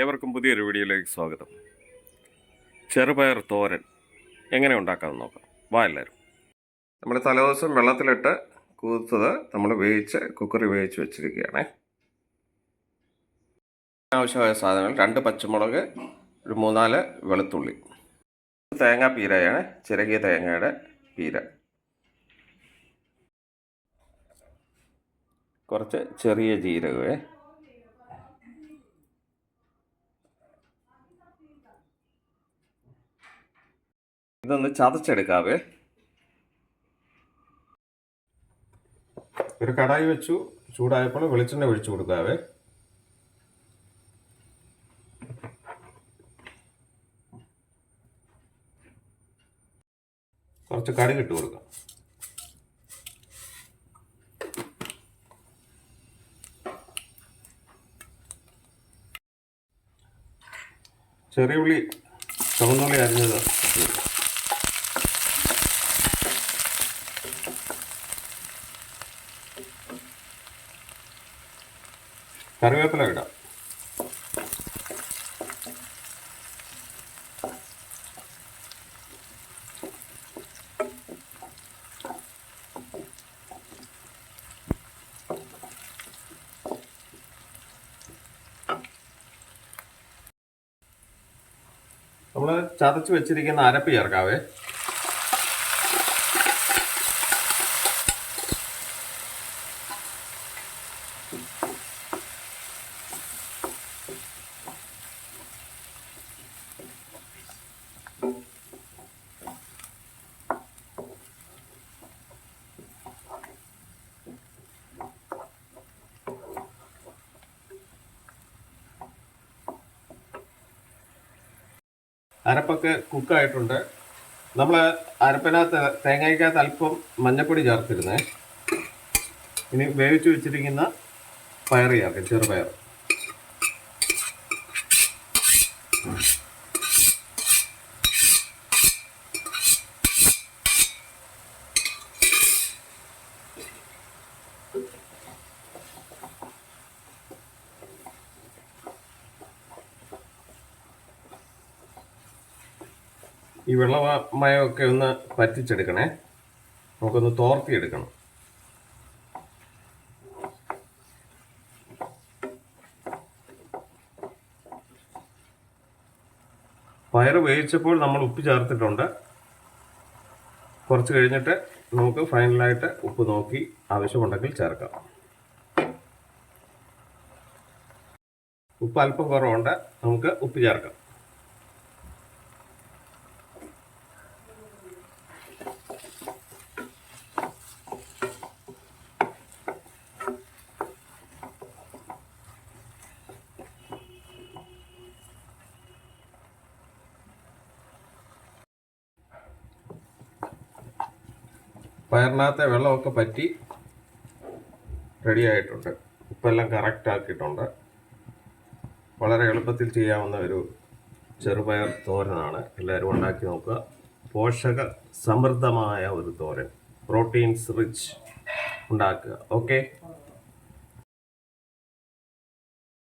ഏവർക്കും പുതിയൊരു വീഡിയോയിലേക്ക് സ്വാഗതം. ചെറുപയർ തോരൻ എങ്ങനെ ഉണ്ടാക്കാമെന്ന് നോക്കാം. വാ എല്ലാവരും. നമ്മൾ തലേദിവസം വെള്ളത്തിലിട്ട് കൂത്തത് നമ്മൾ വേവിച്ച് കുക്കറി വേവിച്ച് വെച്ചിരിക്കുകയാണ്. ആവശ്യമായ സാധനങ്ങൾ രണ്ട് പച്ചമുളക് ഒരു മൂന്നാൽ വെളുത്തുള്ളി. തേങ്ങാ പീരയാണ് ചിരകിയ തേങ്ങയുടെ പീര. കുറച്ച് ചെറിയ ജീരകമേ ഇതൊന്ന് ചതച്ചെടുക്കാവേ. ഒരു കടായി വെച്ചു ചൂടായപ്പോൾ വെളിച്ചെണ്ണ ഒഴിച്ചു കൊടുക്കാവേ. കുറച്ച് കടുക് ഇട്ട് കൊടുക്കാം. ചെറിയ ഉള്ളി ചുവന്നുള്ളി അരിഞ്ഞത് കറിവേപ്പില ഇടാം. നമ്മൾ ചതച്ച് വെച്ചിരിക്കുന്ന അരപ്പ് ചേർക്കാവേ. അരപ്പൊക്കെ കുക്കായിട്ടുണ്ട്. നമ്മൾ അരപ്പിനകത്ത് തേങ്ങയ്ക്കകത്ത് അല്പം മഞ്ഞപ്പൊടി ചേർത്തിരുന്നേ. ഇനി വേവിച്ച് വെച്ചിരിക്കുന്ന പയർ ചേർക്കാം ചെറുപയർ ഈ വെള്ളമയമൊക്കെ ഒന്ന് പറ്റിച്ചെടുക്കണേ. നമുക്കൊന്ന് തോർത്തിയെടുക്കണം. പയർ വേവിച്ചപ്പോൾ നമ്മൾ ഉപ്പ് ചേർത്തിട്ടുണ്ട്. കുറച്ച് കഴിഞ്ഞിട്ട് നമുക്ക് ഫൈനലായിട്ട് ഉപ്പ് നോക്കി ആവശ്യമുണ്ടെങ്കിൽ ചേർക്കാം. ഉപ്പ് അല്പം കുറവുണ്ട്. നമുക്ക് ഉപ്പ് ചേർക്കാം. പയറിനകത്തെ വെള്ളമൊക്കെ പറ്റി റെഡി ആയിട്ടുണ്ട്. ഉപ്പെല്ലാം കറക്റ്റ് ആക്കിയിട്ടുണ്ട്. വളരെ എളുപ്പത്തിൽ ചെയ്യാവുന്ന ഒരു ചെറുപയർ തോരനാണ്. എല്ലാവരും ഉണ്ടാക്കി നോക്കുക. പോഷക സമൃദ്ധമായ ഒരു തോരൻ. പ്രോട്ടീൻസ് റിച്ച് ഉണ്ടാക്കുക. ഓക്കെ